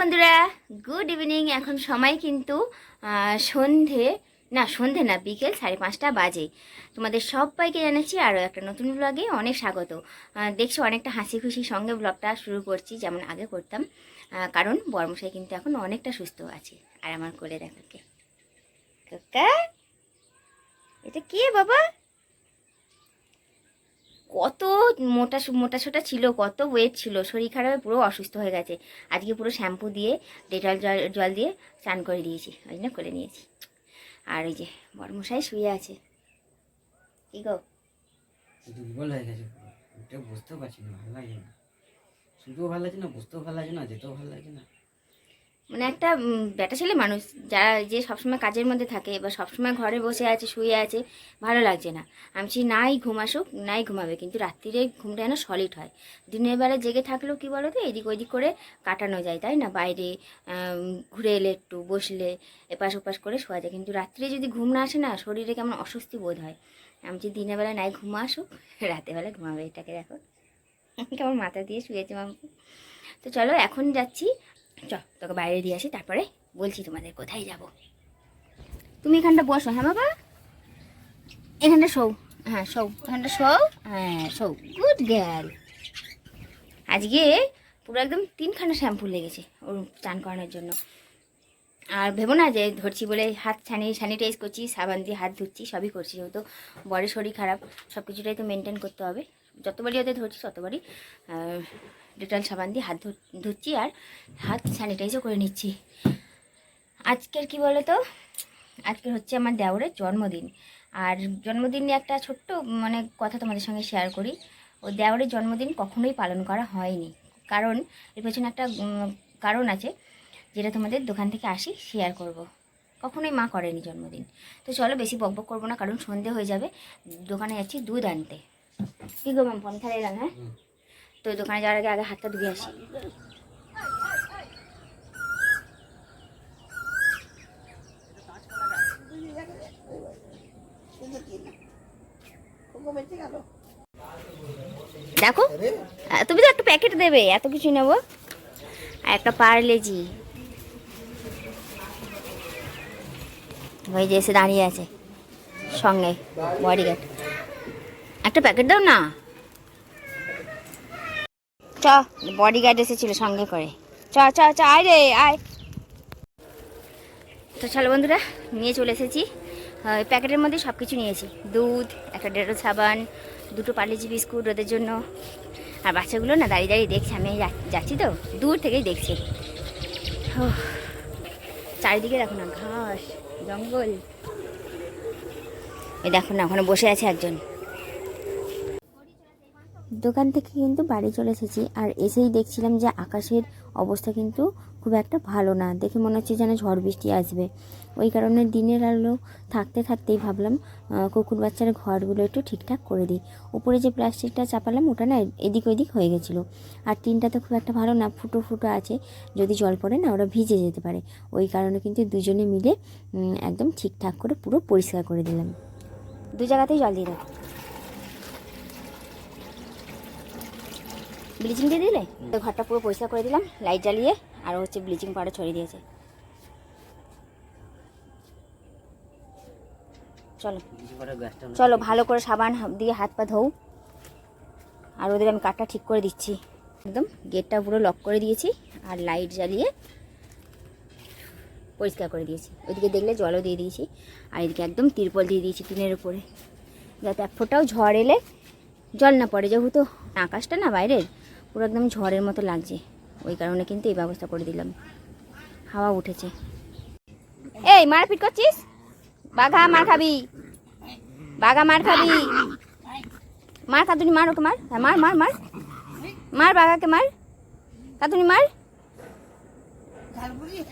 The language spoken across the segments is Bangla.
বন্ধুরা, গুড ইভিনিং। এখন সময় কিন্তু সন্ধে, না সন্ধে না, বিকেল সাড়ে পাঁচটা বাজে। তোমাদের সবাইকে জানাচ্ছি আরও একটা নতুন ব্লগে অনেক স্বাগত। দেখছ অনেকটা হাসি খুশি সঙ্গে ব্লগটা শুরু করছি, যেমন আগে করতাম। কারণ বর্মশাই কিন্তু এখন অনেকটা সুস্থ আছে, আর আমার কোলে দেখো কে। কাকা, এটা কে বাবা? কত মোটা মোটা সোটা ছিল, কত ওয়েট ছিল, শরীর খারাপে পুরো অসুস্থ হয়ে গেছে। আজকে পুরো শ্যাম্পু দিয়ে ডেটল জল জল দিয়ে স্নান করে দিয়েছি। ওই জন্য করে নিয়েছি। আর ওই যে বর্মশাই শুয়ে আছে। কি গো? দুর্বল হয়ে গেছে পারছি না, ভালো লাগে না। শুধুও ভালো লাগছে না বুঝতেও ভালো লাগছে না, যেতেও ভালো লাগছে না। মানে একটা বেটা ছেলে মানুষ যারা যে সবসময় কাজের মধ্যে থাকে বা সবসময় ঘরে বসে আছে, শুয়ে আছে, ভালো লাগছে না। আমি চাই নাই, ঘুম আসুক, নাই ঘুমাবে। কিন্তু রাত্রিরে ঘুমটা যেন সলিড হয়। দিনের বেলা জেগে থাকলেও কি বলো তো এদিক ওইদিক করে কাটানো যায়, তাই না? বাইরে ঘুরে এলে একটু, বসলে এপাশ ওপাশ করে শোয়া যায়। কিন্তু রাত্রে যদি ঘুম না আসে না, শরীরে কেমন অস্বস্তি বোধ হয়। আমি যে দিনের বেলা নাই, ঘুমা আসুক, রাতের বেলা ঘুমাবে। এটাকে দেখো, কেমন মাথা দিয়ে শুয়েছে মামু তো চলো, এখন যাচ্ছি। চ তোকে বাইরে দিয়ে আসি, তারপরে বলছি তোমাদের কোথায় যাব। তুমি এখানটা বসো হ্যাঁ বাবা? এখানটা শোও হ্যাঁ শোও, এখানটা শোও হ্যাঁ শোও। Good girl. আজকে পুরো একদম তিনখানা শ্যাম্পু লেগেছে ওর চান করানোর জন্য। আর ভেবো না যে ধরছি বলে হাত ছানি স্যানিটাইজ করছি, সাবান দিয়ে হাত ধুচ্ছি, সবই করছি যেহেতু বড় শরীর খারাপ সব কিছুটাই তো মেনটেন করতে হবে। যতবারই ওদের ধরছি ততবারই ডেটল সাবান দিয়ে হাত ধুচ্ছি আর হাত স্যানিটাইজও করে নিচ্ছি। আজকের কি বলো তো আজকের হচ্ছে আমার দেওরের জন্মদিন। আর জন্মদিন নিয়ে একটা ছোট্ট মানে কথা তোমাদের সঙ্গে শেয়ার করি। ও দেওরের জন্মদিন কখনোই পালন করা হয়নি। কারণ এর পেছনে একটা কারণ আছে যেটা তোমাদের দোকান থেকে আসি শেয়ার করব। কখনোই মা করেনি জন্মদিন। তো চলো বেশি বকবক করব না, কারণ সন্ধে হয়ে যাবে। দোকানে যাচ্ছি দুধ আনতে। কি গো ম্যাম পন্থা এলাম হ্যাঁ। তো ওই দোকানে যাওয়ার আগে আগে হাতটা ধুয়ে আসি। দেখো তুমি তো একটা প্যাকেট দেবে এত কিছু নেব। আর একটা পার্লেজি ওই যে এসে দাঁড়িয়ে আছে সঙ্গে বডিগার্ড একটা প্যাকেট দাও না। চ বডিগার্ড এসেছিল সঙ্গে করে। চ চ চ, আয় রে, আয়। তো চলো বন্ধুরা, নিয়ে চলে এসেছি। প্যাকেটের মধ্যে সব কিছু নিয়েছি। দুধ, একটা ডেটো সাবান, দুটো পার্লেজি বিস্কুট ওদের জন্য। আর বাচ্চাগুলো না দাঁড়িয়ে দাঁড়িয়ে দেখছে, আমি যাচ্ছি তো, দূর থেকেই দেখছি। চারিদিকে দেখো না, ঘাস, জঙ্গল। এই দেখো না, ওখানে বসে আছে একজন। দোকান থেকে কিন্তু বাড়ি চলে এসেছি। আর এসেই দেখছিলাম যে আকাশের অবস্থা কিন্তু খুব একটা ভালো না। দেখে মনে হচ্ছে যেন ঝড় বৃষ্টি আসবে। ওই কারণে দিনের আলো থাকতে থাকতেই ভাবলাম কুকুর বাচ্চার ঘরগুলো একটু ঠিকঠাক করে দিই। উপরে যে প্লাস্টিকটা চাপালাম, ওটা না এদিক ওদিক হয়ে গেছিল। আর টিনটা তো খুব একটা ভালো না, ফুটো ফুটো আছে। যদি জল পড়ে না, ওরা ভিজে যেতে পারে। ওই কারণে কিন্তু দুজনে মিলে একদম ঠিকঠাক করে পুরো পরিষ্কার করে দিলাম। দু জায়গাতেই জল দিয়ে দেবো। ব্লিচিং দিয়ে দিলে? তো ঘরটা পুরো পরিষ্কার করে দিলাম লাইট জ্বালিয়ে আর হচ্ছে ব্লিচিং পাউডার ছড়িয়ে দিয়েছে। চলো। চলো ভালো করে সাবান দিয়ে হাত পা ধোও। আর ওদের আমি কাঠটা ঠিক করে দিচ্ছি। একদম গেটটা পুরো লক করে দিয়েছি আর লাইট জ্বালিয়ে পরিষ্কার করে দিয়েছি। ওইদিকে দেখলে জলও দিয়ে দিয়েছি আর এদিকে একদম তিরপল দিয়ে দিয়েছি টিনের উপরে। যাতে এক ফোঁটাও ঝড় এলে জল না পড়ে যেহেতু আকাশটা না বাইরের পুরো একদম ঝড়ের মতো লাগছে। ওই কারণে কিন্তু এই ব্যবস্থা করে দিলাম। হাওয়া উঠেছে। এই, মারপিট করছিস? বাঘা, মার খাবি। বাঘা, মার খাবি। মার কাতুনি মার ওকে মার। হ্যাঁ মার মার মার। মার, বাঘাকে মার। কাতুনি মার।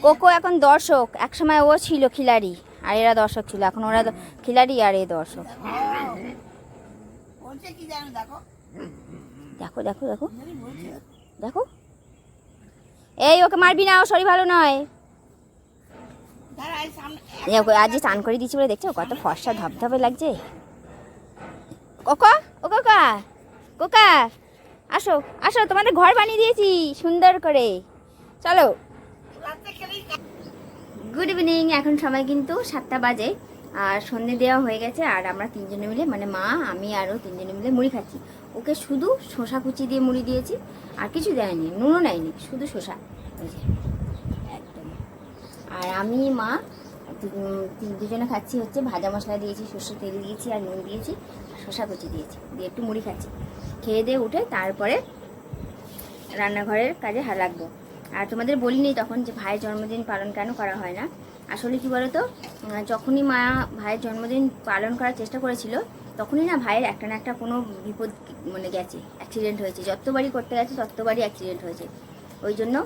কোকো এখন দর্শক। একসময় ও ছিল খিলাড়ি, আর এরা দর্শক ছিল। এখন ওরা খিলাড়ি আর এ দর্শক। দেখো দেখো দেখো। দেখো। এই, ওকে মারবি না, ও শরীর ভালো নয়। ওকে আজ চান করে দিচ্ছি বলে দেখছ, কত ফর্সা ধপধপে লাগছে। কোকা, ও কোকা কোকা, আসো আসো, তোমাদের ঘর বানিয়ে দিয়েছি, সুন্দর করে। চলো। গুড ইভিনিং এখন সময় কিন্তু সাতটা বাজে, আর সন্ধে দেওয়া হয়ে গেছে, আর আমরা তিনজনে মিলে মানে মা, আমি আরও তিনজনে মিলে মুড়ি খাচ্ছি। ওকে শুধু শসা কুচি দিয়ে মুড়ি দিয়েছি, আর কিছু দেয়নি, নুনও নেয়নি, শুধু যে, একদম। আর আমি, মা দুজনে খাচ্ছি হচ্ছে ভাজা মশলা দিয়েছি, সর্ষে তেল দিয়েছি আর নুন দিয়েছি শসা কুচি দিয়েছি, দিয়ে একটু মুড়ি খাচ্ছি। খেয়ে দিয়ে উঠে তারপরে রান্নাঘরের কাজে হা- লাগবো আর তোমাদের বলিনি তখন যে ভাইয়ের জন্মদিন পালন কেন করা হয় না? আসলে কি বলতো যখনই মা ভাইয়ের জন্মদিন পালন করার চেষ্টা করেছিল তখনই না ভাইয়ের একটা না একটা কোনো বিপদ মানে গেছে অ্যাক্সিডেন্ট হয়েছে। যতবারই করতে গেছে ততবারই অ্যাক্সিডেন্ট হয়েছে। ওই জন্য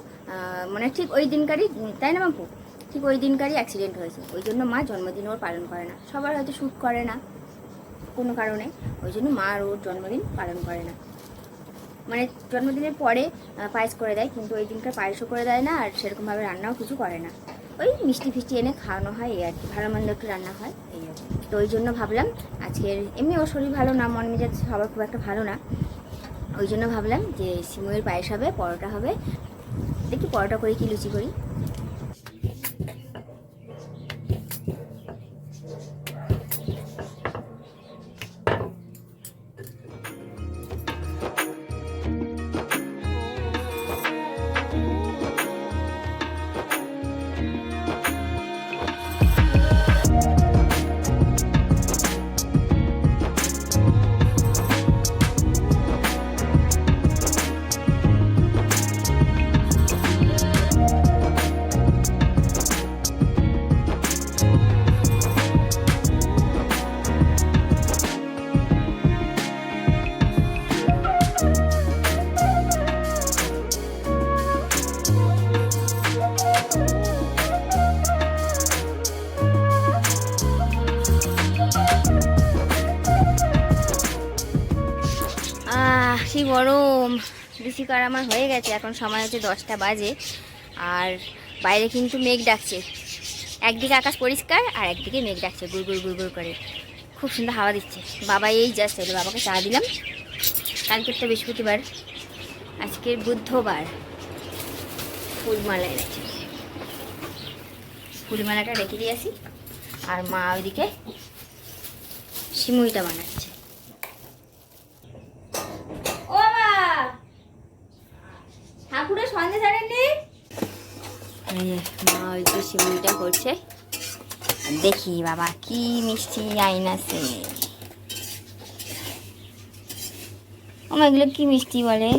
মানে ঠিক ওই দিনকারই তাই না বাপু? ঠিক ওই দিনকারই অ্যাক্সিডেন্ট হয়েছে। ওই জন্য মা জন্মদিন ওর পালন করে না। সবার হয়তো শ্যুট করে না, কোনো কারণে। ওই জন্য মা আর ওর জন্মদিন পালন করে না। মানে জন্মদিনের পরে পায়েস করে দেয়, কিন্তু ওই দিনকার পায়েসও করে দেয় না, আর সেরকমভাবে রান্নাও কিছু করে না। ওই মিষ্টি ফিষ্টি এনে খাওয়ানো হয়, এই আর কি। ভালো মন্দ একটু রান্না হয়, এই আর কি। তো ওই জন্য ভাবলাম আজকের, এমনি ওর শরীর ভালো না, মন মেজাজ সবার খুব একটা ভালো না। ওই জন্য ভাবলাম যে সিমুয়ের পায়েস হবে, পরোটা হবে। দেখি পরোটা করি কি লুচি করি? কি গরম। লুচি করা আমার হয়ে গেছে, এখন সময় হচ্ছে দশটা বাজে। আর বাইরে কিন্তু মেঘ ডাকছে। একদিকে আকাশ পরিষ্কার আর একদিকে মেঘ ডাকছে, গুড় গুড় গুড় গুড় করে। খুব সুন্দর হাওয়া দিচ্ছে। বাবা এই এলো, বাবাকে চা দিলাম। কালকে তো বৃহস্পতিবার, আজকের বুধবার। ফুলমালা এনেছে ফুলমালাটা রেখে দিয়ে আসি। আর মা ওইদিকে সিমুইটা বানাচ্ছে ও মা ঠাকুরের সন্ধ্যে ছাড়েননি মা ওই যে করছে। দেখি বাবা কি মিষ্টি আইন আছে মা, এগুলো কি মিষ্টি বলে?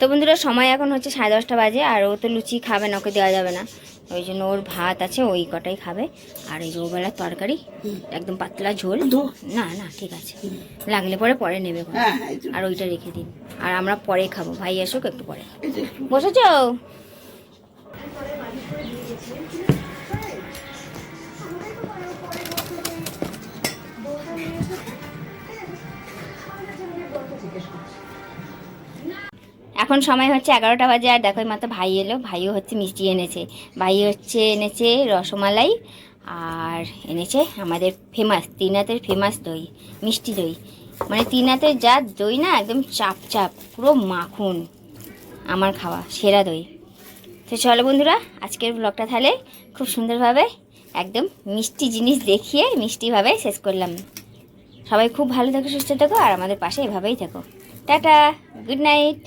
তো বন্ধুরা, সময় এখন হচ্ছে সাড়ে দশটা বাজে, আর ও তো লুচি খাবে না, ওকে দেওয়া যাবে না। ওই জন্য ওর ভাত আছে ওই কটাই খাবে। আর এই রোবেলার তরকারি একদম পাতলা ঝোল। না না ঠিক আছে। লাগলে পরে পরে নেবে হ্যাঁ আর ওইটা রেখে দিন। আর আমরা পরে খাব। ভাই আসুক একটু পরে। বসেছো? এখন সময় হচ্ছে এগারোটা বাজে আর দেখো মাত্র ভাই এলো। ভাইও হচ্ছে মিষ্টি এনেছে। ভাই হচ্ছে এনেছে রসমালাই আর এনেছে আমাদের ফেমাস তিনাতের ফেমাস দই, মিষ্টি দই। মানে তিনাতের যা দই না একদম চাপ চাপ, পুরো মাখন আমার খাওয়া, সেরা দই। তো চলো বন্ধুরা, আজকের ব্লগটা তাহলে খুব সুন্দরভাবে একদম মিষ্টি জিনিস দেখিয়ে মিষ্টিভাবে শেষ করলাম। সবাই খুব ভালো থেকো, সুস্থ থেকো আর আমাদের পাশে এভাবেই থেকো। Tata good night